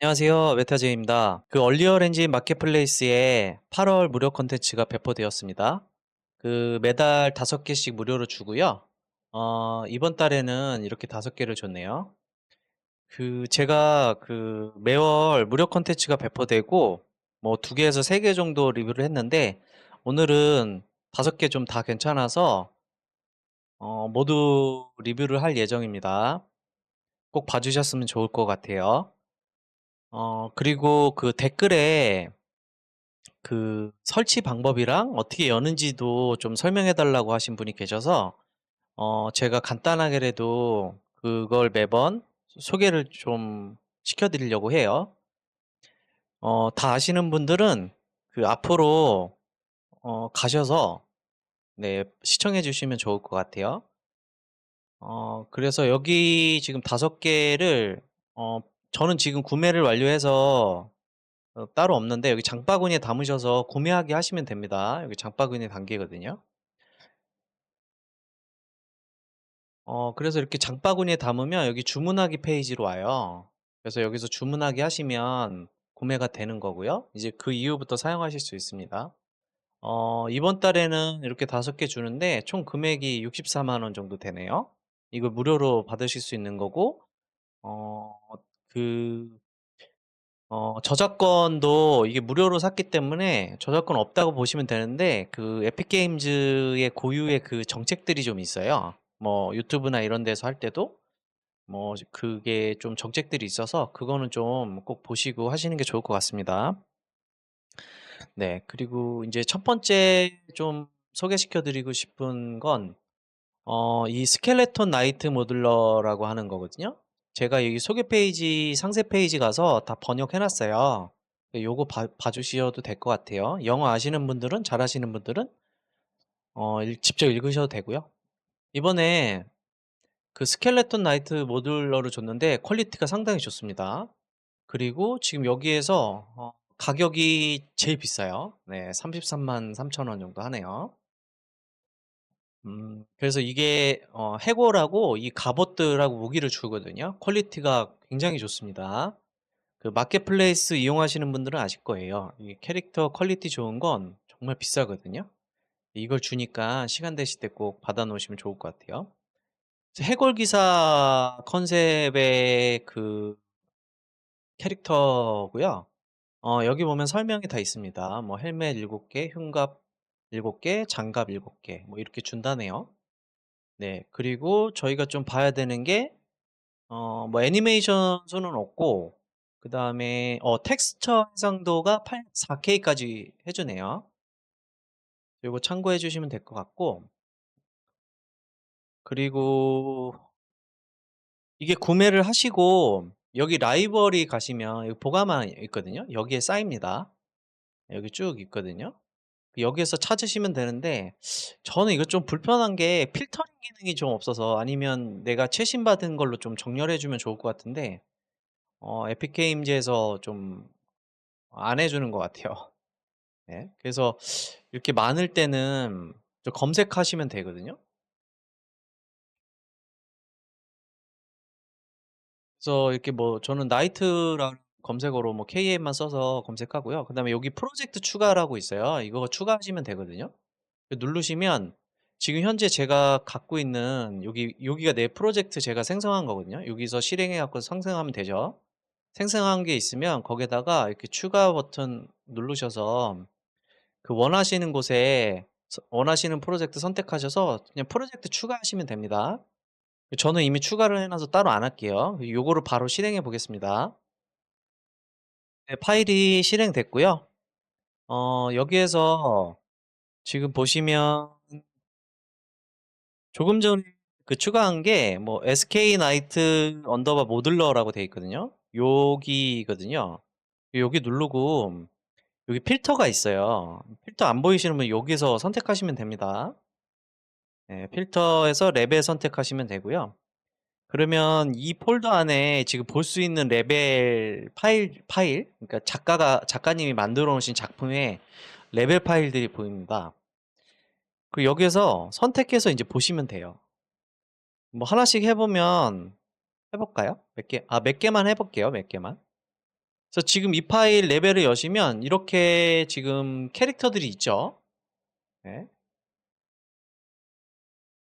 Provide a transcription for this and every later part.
안녕하세요. 메타제입니다. 그 얼리어렌진 마켓플레이스에 8월 무료 콘텐츠가 배포되었습니다. 그 매달 5개씩 무료로 주고요. 어, 이번 달에는 이렇게 5개를 줬네요. 그 제가 그 매월 무료 콘텐츠가 배포되고 뭐 2개에서 3개 정도 리뷰를 했는데 오늘은 5개 좀 다 괜찮아서 어, 모두 리뷰를 할 예정입니다. 꼭 봐주셨으면 좋을 것 같아요. 어, 그리고 그 댓글에 그 설치 방법이랑 어떻게 여는지도 좀 설명해 달라고 하신 분이 계셔서 어 제가 간단하게라도 그걸 매번 소개를 좀 시켜 드리려고 해요. 어 다 아시는 분들은 그 앞으로 어 가셔서 네 시청해 주시면 좋을 것 같아요. 어 그래서 여기 지금 5 개를 어 저는 지금 구매를 완료해서 어 따로 없는데 여기 장바구니에 담으셔서 구매하기 하시면 됩니다. 여기 장바구니에 담기거든요. 어 그래서 이렇게 장바구니에 담으면 여기 주문하기 페이지로 와요. 그래서 여기서 주문하기 하시면 구매가 되는 거고요. 이제 그 이후부터 사용하실 수 있습니다. 어 이번 달에는 이렇게 5개 주는데 총 금액이 6 4만 원 정도 되네요. 이걸 무료로 받으실 수 있는 거고 어 그 어 저작권도 이게 무료로 샀기 때문에 저작권 없다고 보시면 되는데 그 에픽 게임즈의 고유의 그 정책들이 좀 있어요. 뭐 유튜브나 이런 데서 할 때도 뭐 그게 좀 정책들이 있어서 그거는 좀 꼭 보시고 하시는 게 좋을 것 같습니다. 네. 그리고 인제 첫 번째 좀 소개시켜 드리고 싶은 건 어 이 스켈레톤 나이트 모듈러라고 하는 거거든요. 제가 여기 소개 페이지 상세 페이지 가서 다 번역해 놨어요. 예 요거 봐봐 주셔도 될 것 같아요. 영어 아시는 분들은 잘하시는 분들은 어읽 직접 읽으셔도 되고요. 이번에 그 스켈레톤 나이트 모듈러를 줬는데 퀄리티가 상당히 좋습니다. 그리고 지금 여기에서 어 가격이 제일 비싸요. 네. 3 3 3 0 0 0원 정도 하네요. 음 그래서 이게 어 해골하고 이 갑옷들하고 무기를 주거든요. 퀄리티가 굉장히 좋습니다. 그 마켓플레이스 이용하시는 분들은 아실 거예요. 이 캐릭터 퀄리티 좋은 건 정말 비싸거든요. 이걸 주니까 시간 되실 때 꼭 받아 놓으시면 좋을 것 같아요. 해골 기사 컨셉의 그 캐릭터고요. 어 여기 보면 설명이 다 있습니다. 뭐 헬멧 7개, 흉갑 7개, 장갑 7개 뭐 이렇게 준다네요. 네. 그리고 저희가 좀 봐야 되는 게 어 뭐 애니메이션 수는 없고 그 다음에 어 텍스처 해상도가 8 4K 까지 해 주네요. 요거 참고해 주시면 될 것 같고 그리고 이게 구매를 하시고 여기 라이브러리 가시면 여기 보관만 있거든요. 여기에 쌓입니다. 여기 쭉 있거든요. 여기에서 찾으시면 되는데 저는 이거 좀 불편한 게 필터링 기능이 좀 없어서 아니면 내가 최신 받은 걸로 좀 정렬해 주면 좋을 것 같은데 어 에픽 게임즈에서 좀 안 해 주는 것 같아요. 네. 그래서 이렇게 많을 때는 저 검색하시면 되거든요. 그래서 이렇게 뭐 저는 나이트라는 검색어로 뭐 KM만 써서 검색하고요. 그다음에 여기 프로젝트 추가라고 있어요. 이거 추가하시면 되거든요. 그 누르시면 지금 현재 제가 갖고 있는 여기 여기가 내 프로젝트 제가 생성한 거거든요. 여기서 실행해 갖고 생성하면 되죠. 생성한 게 있으면 거기에다가 이렇게 추가 버튼 누르셔서 그 원하시는 곳에 서 원하시는 프로젝트 선택하셔서 그냥 프로젝트 추가하시면 됩니다. 저는 이미 추가를 해 놔서 따로 안 할게요. 요거를 바로 실행해 보겠습니다. 네 파일이 실행됐고요. 어 여기에서 지금 보시면 조금 전에 그 추가한 게 뭐 sknight 언더바 모듈러라고 되어 있거든요. 여기거든요. 여기 누르고 여기 필터가 있어요. 필터 안 보이시는 분 여기서 선택하시면 됩니다. 네, 필터에서 레벨 선택하시면 되고요. 그러면 이 폴더 안에 지금 볼 수 있는 레벨 파일 파일 그러니까 작가가 작가님이 만들어 놓으신 작품의 레벨 파일들이 보입니다. 그 여기에서 선택해서 인제 보시면 돼요. 뭐 하나씩 해 보면 해 볼까요? 몇 개 아 몇 개만 해 볼게요, 몇 개만. 그래서 지금 이 파일 레벨을 여시면 이렇게 지금 캐릭터들이 있죠. 네.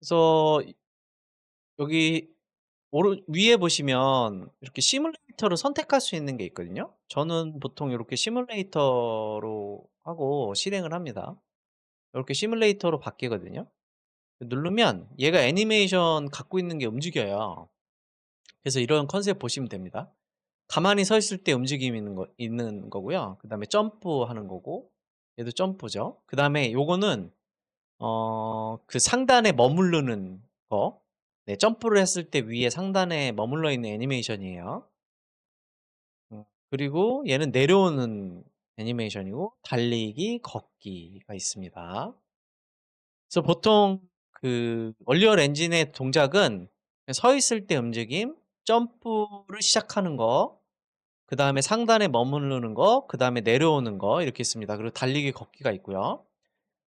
그래서 이 여기 오른 위에 보시면 이렇게 시뮬레이터를 선택할 수 있는 게 있거든요. 저는 보통 요렇게 시뮬레이터로 하고 실행을 합니다. 요렇게 시뮬레이터로 바뀌거든요. 누르면 얘가 애니메이션 갖고 있는 게 움직여요. 그래서 이런 컨셉 보시면 됩니다. 가만히 서 있을 때 움직임이 있는 거 있는 거고요. 그 다음에 점프하는 거고 얘도 점프죠. 그 다음에 요거는 어 그 상단에 머무르는 거. 네 점프를 했을 때 위에 상단에 머물러 있는 애니메이션이에요. 음 그리고 얘는 내려오는 애니메이션이고 달리기, 걷기가 있습니다. 그래서 보통 그 얼리얼 엔진의 동작은 서 있을 때 움직임, 점프를 시작하는 거, 그 다음에 상단에 머무르는 거, 그 다음에 내려오는 거 이렇게 있습니다. 그리고 달리기, 걷기가 있고요.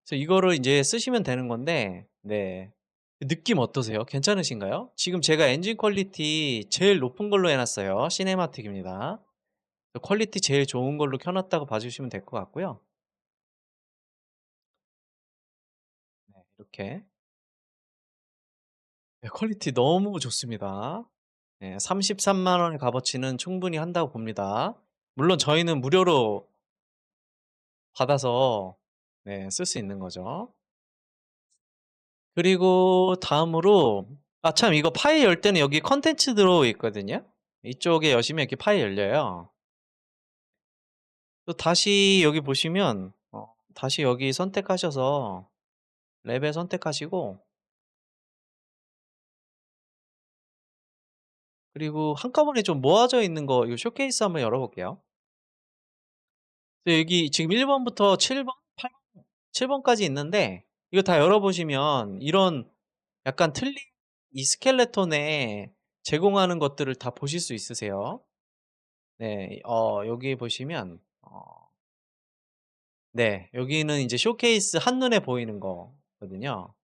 그래서 이거를 인제 쓰시면 되는 건데 네. 느낌 어떠세요? 괜찮으신가요? 지금 제가 엔진 퀄리티 제일 높은 걸로 해 놨어요. 시네마틱입니다. 그 퀄리티 제일 좋은 걸로 켜 놨다고 봐 주시면 될 것 같고요. 네 이렇게. 네 퀄리티 너무 좋습니다. 네 330,000 원의 값어치는 충분히 한다고 봅니다. 물론 저희는 무료로 받아서 네 쓸 수 있는 거죠. 그리고 다음으로 아 참 이거 파일 열 때는 여기 컨텐츠 들어오 있거든요. 이쪽에 여시면 이렇게 파일 열려요. 또 다시 여기 보시면 어 다시 여기 선택하셔서 레벨 선택하시고 그리고 한꺼번에 좀 모아져 있는 거 이거 쇼케이스 한번 열어 볼게요. 네 여기 지금 1 번부터 7 번, 8 번, 7 번까지 있는데 이거 다 열어 보시면 이런 약간 틀린 이 스켈레톤에 제공하는 것들을 다 보실 수 있으세요. 네. 어 여기 보시면 어 네. 여기는 인제 쇼케이스 한눈에 보이는 거거든요.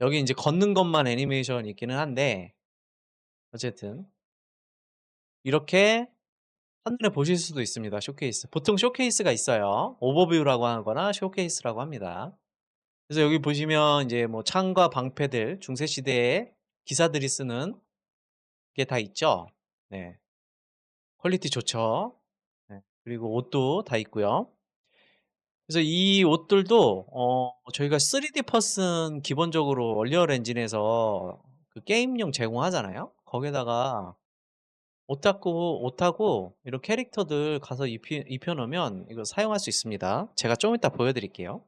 여기 인제 걷는 것만 애니메이션이 있기는 한데 어쨌든 이렇게 한눈에 보실 수도 있습니다, 쇼케이스. 보통 쇼케이스가 있어요. 오버뷰라고 하거나 쇼케이스라고 합니다. 그래서 여기 보시면 인제 뭐 창과 방패들 중세 시대에 기사들이 쓰는 게 다 있죠. 네. 퀄리티 좋죠. 네. 그리고 옷도 다 있고요. 그래서 이 옷들도 어 저희가 3D 퍼슨 기본적으로 얼리얼 엔진에서 그 게임용 제공하잖아요. 거기에다가 옷하고 옷하고 이런 캐릭터들 가서 입히 입혀 놓으면 이거 사용할 수 있습니다. 제가 좀 이따 보여 드릴게요.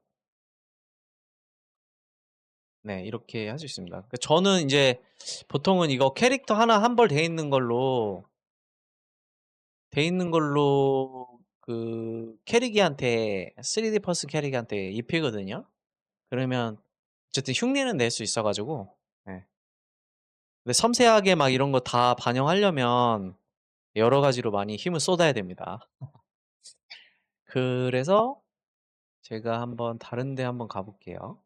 네. 이렇게 할 수 있습니다. 그 저는 인제 보통은 이거 캐릭터 하나 한벌 돼 있는 걸로 돼 있는 걸로 그 캐릭이한테 3D 퍼슨 캐릭한테 입히거든요. 그러면 어쨌든 흉내는 낼 수 있어 가지고 예. 근데 섬세하게 막 이런 거 다 반영하려면 여러 가지로 많이 힘을 쏟아야 됩니다. 그래서 제가 한번 다른 데 한번 가 볼게요.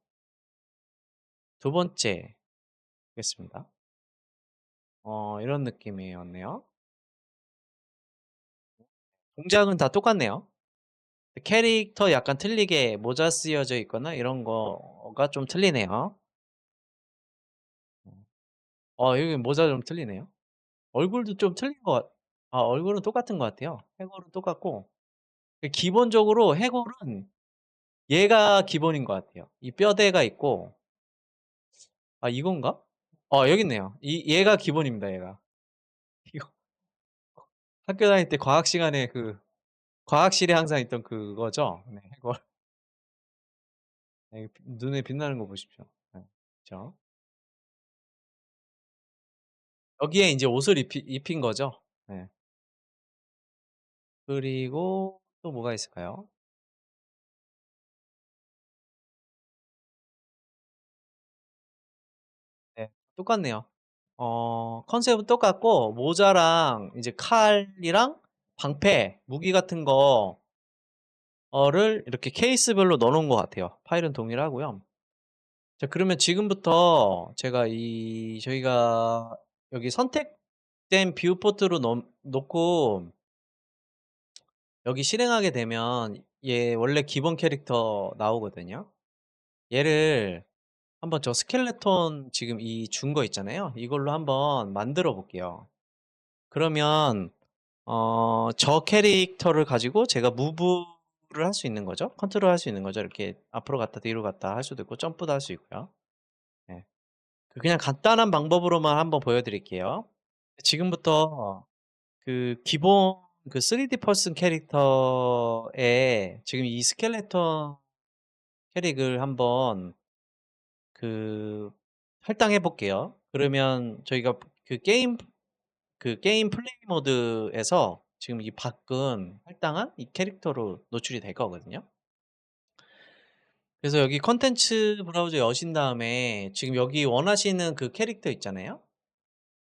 2 번째 보겠습니다. 어 이런 느낌이었네요. 동작은 다 똑같네요. 캐릭터 약간 틀리게 모자 쓰여져 있거나 이런 거가 좀 틀리네요. 음. 어 여기 모자 좀 틀리네요. 얼굴도 좀 틀린 것 같 아 얼굴은 똑같은 것 같아요. 해골은 똑같고 그 기본적으로 해골은 얘가 기본인 것 같아요. 이 뼈대가 있고 아 이건가? 어 여기 있네요. 이 얘가 기본입니다, 얘가. 이거 학교 다닐 때 과학 시간에 그 과학실에 항상 있던 그거죠? 네 해골. 네비 눈에 빛나는 거 보십시오. 네 그쵸. 여기에 인제 옷을 입히 입힌 거죠. 네. 그리고 또 뭐가 있을까요? 똑같네요. 어 컨셉은 똑같고 모자랑 이제 칼이랑 방패, 무기 같은 거 어를 이렇게 케이스별로 넣어 놓은 것 같아요. 파일은 동일하고요. 자 그러면 지금부터 제가 이 저희가 여기 선택된 뷰 포트로 놓 놓고 여기 실행하게 되면 얘 원래 기본 캐릭터 나오거든요. 얘를 한번 저 스켈레톤 지금 이 준 거 있잖아요. 이걸로 한번 만들어 볼게요. 그러면 어 저 캐릭터를 가지고 제가 무브를 할 수 있는 거죠. 컨트롤 할 수 있는 거죠. 이렇게 앞으로 갔다 뒤로 갔다 할 수도 있고 점프도 할 수 있고요. 네. 그 그냥 간단한 방법으로만 한번 보여 드릴게요. 지금부터 그 기본 그 3D 퍼슨 캐릭터에 지금 이 스켈레톤 캐릭을 한번 그 할당해 볼게요. 그러면 저희가 그 게임 그 게임 플레이 모드에서 지금 이 바꾼 할당한 이 캐릭터로 노출이 될 거거든요. 그래서 여기 콘텐츠 브라우저 여신 다음에 지금 여기 원하시는 그 캐릭터 있잖아요.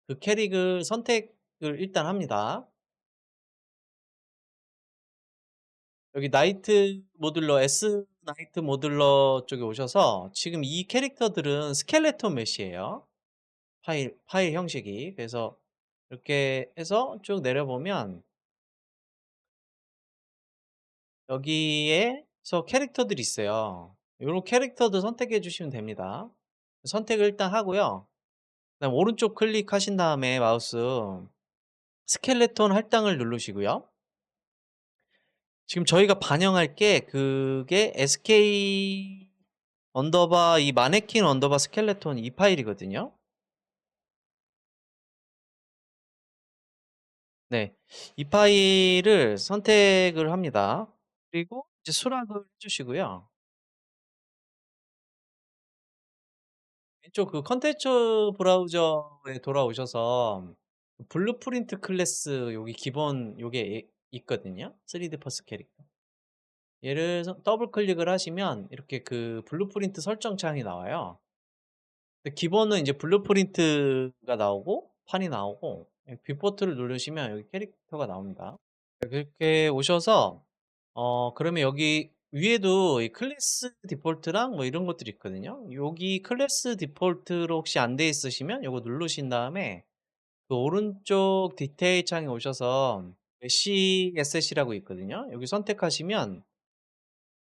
그 캐릭을 선택을 일단 합니다. 여기 나이트 모듈러 S 나이트 모듈러 쪽에 오셔서 지금 이 캐릭터들은 스켈레톤 메시예요. 파일 파일 형식이. 그래서 이렇게 해서 쭉 내려보면 여기에서 캐릭터들이 있어요. 요런 캐릭터들 선택해 주시면 됩니다. 선택을 일단 하고요. 그다음 오른쪽 클릭하신 다음에 마우스 스켈레톤 할당을 누르시고요. 지금 저희가 반영할 게 그게 SK 언더바 이 마네킹 언더바 스켈레톤 이 파일이거든요. 네. 이 파일을 선택을 합니다. 그리고 이제 수락을 해 주시고요. 왼쪽 그 컨텐츠 브라우저에 돌아오셔서 블루프린트 클래스 여기 기본 요게 있거든요. 3D 퍼스 캐릭터. 얘를 서 더블 클릭을 하시면 이렇게 그 블루프린트 설정 창이 나와요. 기본은 이제 블루프린트가 나오고 판이 나오고 예 뷰포트를 누르시면 여기 캐릭터가 나옵니다. 그렇게 오셔서 어 그러면 여기 위에도 이 클래스 디폴트랑 뭐 이런 것들이 있거든요. 여기 클래스 디폴트로 혹시 안 돼 있으시면 요거 누르신 다음에 그 오른쪽 디테일 창에 오셔서 CSS라고 있거든요. 여기 선택하시면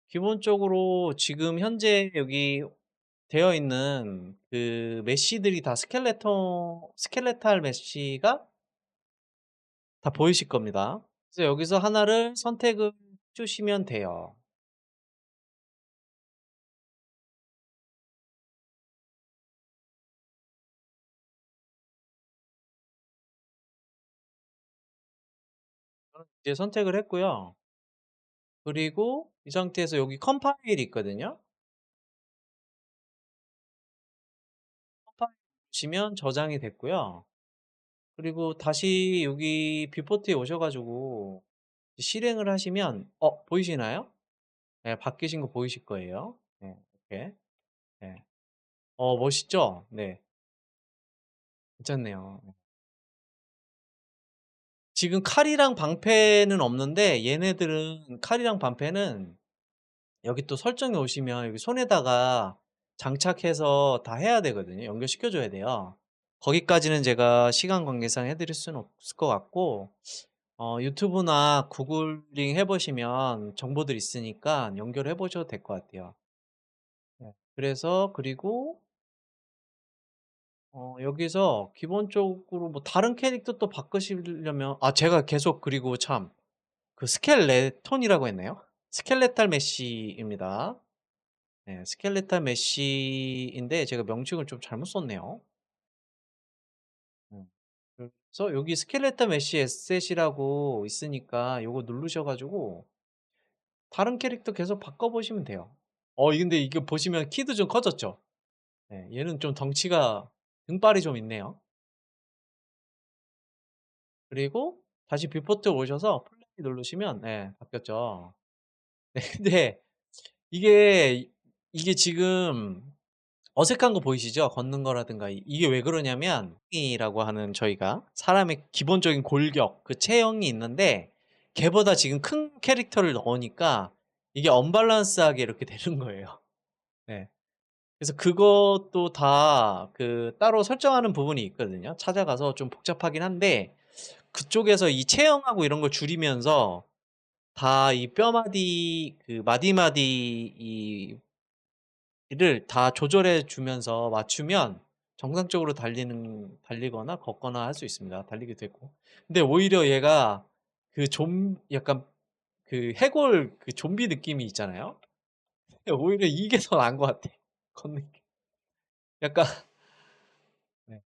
기본적으로 지금 현재 여기 되어 있는 그 메시들이 다 스켈레톤 스켈레탈 메시가 다 보이실 겁니다. 그래서 여기서 하나를 선택을 주시면 돼요. 이제 선택을 했고요. 그리고 이 상태에서 여기 컴파일이 있거든요. 컴파일 누르시면 저장이 됐고요. 그리고 다시 여기 뷰포트에 오셔 가지고 실행을 하시면 어 보이시나요? 네 바뀌신 거 보이실 거예요. 네 이렇게. 네. 어 멋있죠? 네. 괜찮네요. 네. 지금 칼이랑 방패는 없는데 얘네들은 칼이랑 방패는 여기 또 설정에 오시면 여기 손에다가 장착해서 다 해야 되거든요. 연결시켜 줘야 돼요. 거기까지는 제가 시간 관계상 해 드릴 수는 없을 것 같고 어 유튜브나 구글링 해 보시면 정보들이 있으니까 연결해 보셔도 될 것 같아요. 네. 그래서 그리고 어 여기서 기본적으로 뭐 다른 캐릭터 또 바꾸시려면 아 제가 계속 그리고 참 그 스켈레톤이라고 했나요? 스켈레탈 메시입니다. 네 스켈레탈 메시인데 제가 명칭을 좀 잘못 썼네요. 음. 그래서 여기 스켈레탈 메시 에셋이라고 있으니까 요거 누르셔 가지고 다른 캐릭터 계속 바꿔 보시면 돼요. 어이 근데 이게 보시면 키도 좀 커졌죠? 네 얘는 좀 덩치가 등발이 좀 있네요. 그리고 다시 뷰포트 오셔서 플레이 누르시면 예 바뀌었죠. 네 근데 이게 이게 지금 어색한 거 보이시죠? 걷는 거라든가 이 이게 왜 그러냐면 이라고 하는 저희가 사람의 기본적인 골격 그 체형이 있는데 걔보다 지금 큰 캐릭터를 넣으니까 이게 언밸런스하게 이렇게 되는 거예요. 네. 그래서 그것도 다 그 따로 설정하는 부분이 있거든요. 찾아가서 좀 복잡하긴 한데 그쪽에서 이 체형하고 이런 걸 줄이면서 다 이 뼈마디 그 마디마디 이 이를 다 조절해 주면서 맞추면 정상적으로 달리는 달리거나 걷거나 할 수 있습니다. 달리기도 되고. 근데 오히려 얘가 그 좀 약간 그 해골 그 좀비 느낌이 있잖아요. 오히려 이게 더 나은 것 같아. 걷는 게. 약간 네.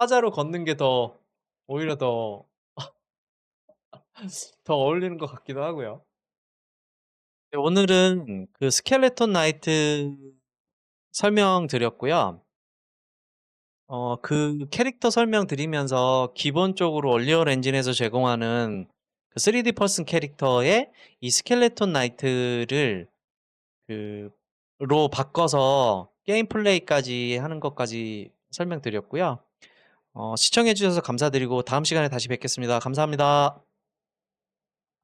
사자로 걷는 게 더 오히려 더 더 어울리는 것 같기도 하고요. 네 오늘은 그 스켈레톤 나이트 설명드렸고요. 어 그 캐릭터 설명드리면서 기본적으로 얼리얼 엔진에서 제공하는 그 3D 퍼슨 캐릭터의 이 스켈레톤 나이트를 그 로 바꿔서 게임 플레이까지 하는 것까지 설명드렸고요. 어 시청해 주셔서 감사드리고 다음 시간에 다시 뵙겠습니다. 감사합니다.